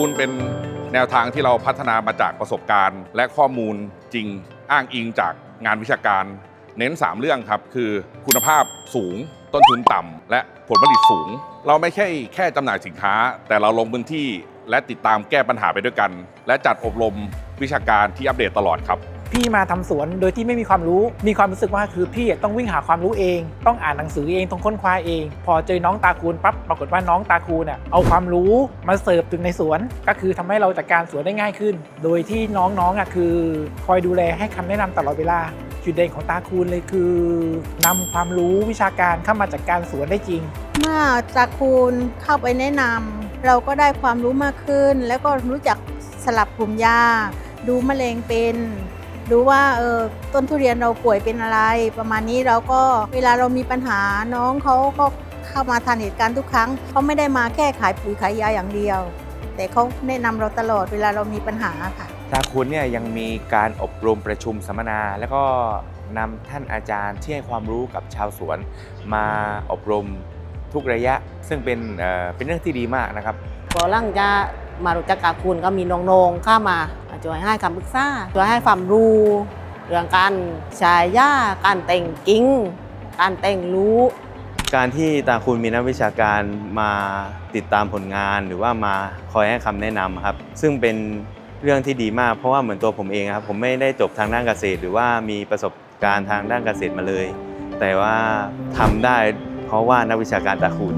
คูณเป็นแนวทางที่เราพัฒนามาจากประสบการณ์ และข้อมูลจริงอ้างอิงจากงานวิชาการ เน้น 3 เรื่องครับ คือคุณภาพสูง ต้นทุนต่ำและผลผลิตสูง เราไม่ใช่แค่จำหน่ายสินค้า แต่เราลงพื้นที่ และติดตามแก้ปัญหาไปด้วยกัน และจัดอบรมวิชาการที่อัปเดตตลอดครับ พี่มาทำสวนโดยที่ไม่มีความรู้ มีความรู้สึกว่าคือพี่ต้องวิ่งหาความรู้เอง ต้องอ่านหนังสือเองต้องค้นคว้าเอง พอเจอน้องตาคูณปั๊บปรากฏว่าน้องตาคูณเนี่ยเอาความรู้มาเสิร์ฟถึงในสวน ก็คือทำให้เราจัดการสวนได้ง่ายขึ้น โดยที่น้องๆอะคือ คอยดูแลให้คำแนะนำตลอดเวลาจุดเด่นของตาคูณเลยคือนำความรู้วิชาการเข้ามาจัดการสวนได้จริง เมื่อตระกูลเข้าไปแนะนำเราก็ได้ความรู้มากขึ้น แล้วก็รู้จักสลับกลุ่มยาดูมะเร็งเป็น ดูว่าเออต้นทุเรียนเราป่วยเป็นอะไร ประมาณนี้เราก็เวลาเรามีปัญหาน้องเขาก็เข้ามาทันเหตุการณ์ทุกครั้งเขาไม่ได้มาแค่ขายปุ๋ยขายยาอย่างเดียว แต่เขาแนะนำเราตลอดเวลาเรามีปัญหาค่ะตาคุณเนี่ยยังมีการอบรมประชุมสัมมนา แล้วก็นำท่านอาจารย์ที่ให้ความรู้กับชาวสวน มาอบรมทุกระยะ ซึ่งเป็นเอ่อเป็นเรื่องที่ดีมากนะครับพอหลังจะมารู้จักกับคุณก็มีน้องๆเข้ามา ช่วยให้คำปรึกษาช่วยให้ความรู้เรื่องการใช้ยาการแต่งกิ้ง การแต่งรู้ การที่ตาคุณมีนักวิชาการมาติดตามผลงานหรือว่ามาคอยให้คำแนะนำครับ ซึ่งเป็นเรื่องที่ดีมากเพราะว่าเหมือนตัวผมเองครับ ผมไม่ได้จบทางด้านเกษตร หรือว่ามีประสบการณ์ทางด้านเกษตรมาเลย แต่ว่าทำได้เพราะว่านักวิชาการตาคุณ